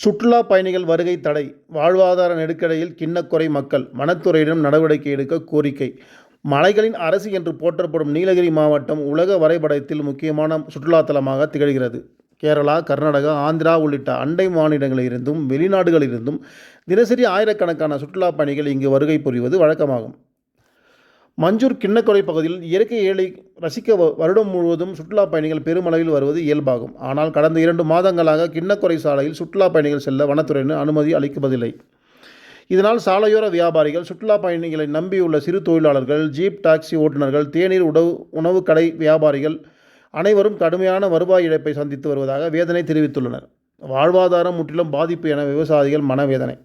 சுற்றுலா பயணிகள் வருகை தடை வாழ்வாதார நெருக்கடியில் கிண்ணக்குறை மக்கள் வனத்துறையிடம் நடவடிக்கை எடுக்க கோரிக்கை. மலைகளின் அரசு என்று போற்றப்படும் நீலகிரி மாவட்டம் உலக வரைபடத்தில் முக்கியமான சுற்றுலா தலமாக திகழ்கிறது. கேரளா கர்நாடகா ஆந்திரா உள்ளிட்ட அண்டை மாநிலங்களிலிருந்தும் வெளிநாடுகளிலிருந்தும் தினசரி ஆயிரக்கணக்கான சுற்றுலா பயணிகள் இங்கு வருகை புரிவது வழக்கமாகும். மஞ்சூர் கிண்ணக்கொலை பகுதியில் இயற்கை ஏழை ரசிக்க வருடம் முழுவதும் சுற்றுலா பயணிகள் பெருமளவில் வருவது இயல்பாகும். ஆனால் கடந்த இரண்டு மாதங்களாக கிண்ணக்கொலை சாலையில் சுற்றுலா பயணிகள் செல்ல வனத்துறையினர் அனுமதி அளிப்பதில்லை இதனால் சாலையோர வியாபாரிகள் சுற்றுலா பயணிகளை நம்பியுள்ள சிறு தொழிலாளர்கள் ஜீப் டாக்ஸி ஓட்டுநர்கள் தேநீர் உணவு உணவு கடை வியாபாரிகள் அனைவரும் கடுமையான வருவாய் இழப்பை சந்தித்து வருவதாக வேதனை தெரிவித்துள்ளனர். வாழ்வாதாரம் முற்றிலும் பாதிப்பு என விவசாயிகள் மனவேதனை.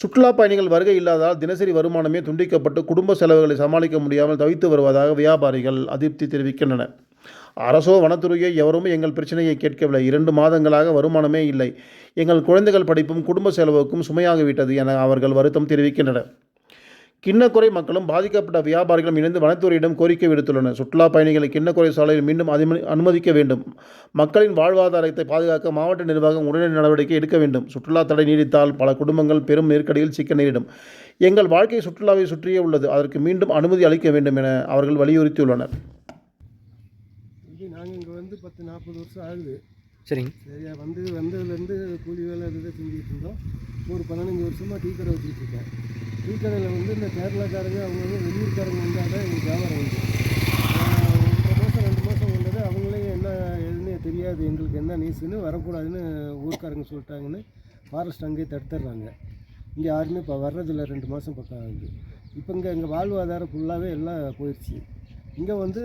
சுற்றுலா பயணிகள் வருகை இல்லாததால் தினசரி வருமானமே துண்டிக்கப்பட்டு குடும்ப செலவுகளை சமாளிக்க முடியாமல் தவித்து வருவதாக வியாபாரிகள் அதிருப்தி தெரிவிக்கின்றனர். அரசோ வனத்துறையோ எவரும் எங்கள் பிரச்சனையை கேட்கவில்லை. இரண்டு மாதங்களாக வருமானமே இல்லை. எங்கள் குழந்தைகள் படிப்பும் குடும்ப செலவுக்கும் சுமையாகிவிட்டது என அவர்கள் வருத்தம் தெரிவிக்கின்றனர். கிண்ணக்குறை மக்களும் பாதிக்கப்பட்ட வியாபாரிகளும் இணைந்து வனத்துறையிடம் கோரிக்கை விடுத்துள்ளனர். சுற்றுலா பயணிகளை கிண்ணக்குறை சாலையில் மீண்டும் அனுமதிக்க வேண்டும். மக்களின் வாழ்வாதாரத்தை பாதுகாக்க மாவட்ட நிர்வாகம் உடனடி நடவடிக்கை எடுக்க வேண்டும். சுற்றுலா தடை நீடித்தால் பல குடும்பங்கள் பெரும் நெருக்கடியில் சிக்க நேரிடும். எங்கள் வாழ்க்கை சுற்றுலாவை சுற்றியே உள்ளது. அதற்கு மீண்டும் அனுமதி அளிக்க வேண்டும் என அவர்கள் வலியுறுத்தியுள்ளனர். நாங்கள் இங்கே வந்து பத்து நாற்பது வருஷம் ஆகுது. சரிங்க. சரியா வந்து வந்ததுலேருந்து கூலி வேலை அது இதை செஞ்சுட்டு இருந்தோம். ஒரு பதினஞ்சு வருஷமாக டீ கடை வச்சுட்டு இருக்கேன். டீ கடையில் வந்து இந்த கேரளாக்காரங்க அவங்க வந்து வெளியூர்காரங்க வந்தால் தான் எங்கள் வியாபாரம் வந்து. ஒரு மாதம் ரெண்டு மாதம் வந்தது அவங்களே என்ன எதுன்னு தெரியாது. எங்களுக்கு என்ன நியூஸ்னு வரக்கூடாதுன்னு ஊர்க்காரங்க சொல்லிட்டாங்கன்னு ஃபாரஸ்ட் அங்கேயே தடுத்துடுறாங்க. இங்கே யாருமே இப்போ வர்றதில்ல. ரெண்டு மாதம் பக்கம் ஆகுது. இப்போ இங்கே எங்கள் வாழ்வாதாரம் ஃபுல்லாகவே எல்லாம் போயிடுச்சு இங்கே வந்து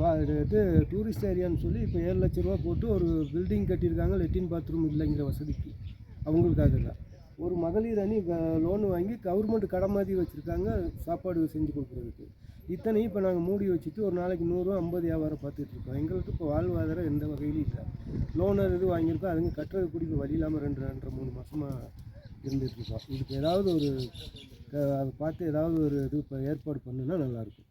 வா இது டூரிஸ்ட் ஏரியான்னு சொல்லி இப்போ ஏழு லட்ச ரூபா போட்டு ஒரு பில்டிங் கட்டியிருக்காங்க லெட்டின் பாத்ரூம் இல்லைங்கிற வசதிக்கு. அவங்களுக்காக தான். ஒரு மகளிர் அணி லோன் வாங்கி கவர்மெண்ட் கடை மாதிரி வச்சுருக்காங்க சாப்பாடு செஞ்சு கொடுக்குறதுக்கு. இத்தனையும் இப்போ நாங்கள் மூடி வச்சுட்டு ஒரு நாளைக்கு நூறுரூவா ஐம்பது வியாபாரம் பார்த்துட்டு இருக்கோம். எங்களுக்கு இப்போ வாழ்வாதாரம் எந்த வகையிலும் இல்லை. லோன் இது வாங்கியிருக்கோம். அதுங்க கட்டுறது கூட வழி இல்லாமல் ரெண்டு ரெண்டரை மூணு மாதமாக இருந்துகிட்ருக்கோம் இதுக்கு ஏதாவது ஒரு அதை பார்த்து ஏதாவது ஒரு இது இப்போ ஏற்பாடு பண்ணுன்னா நல்லாயிருக்கும்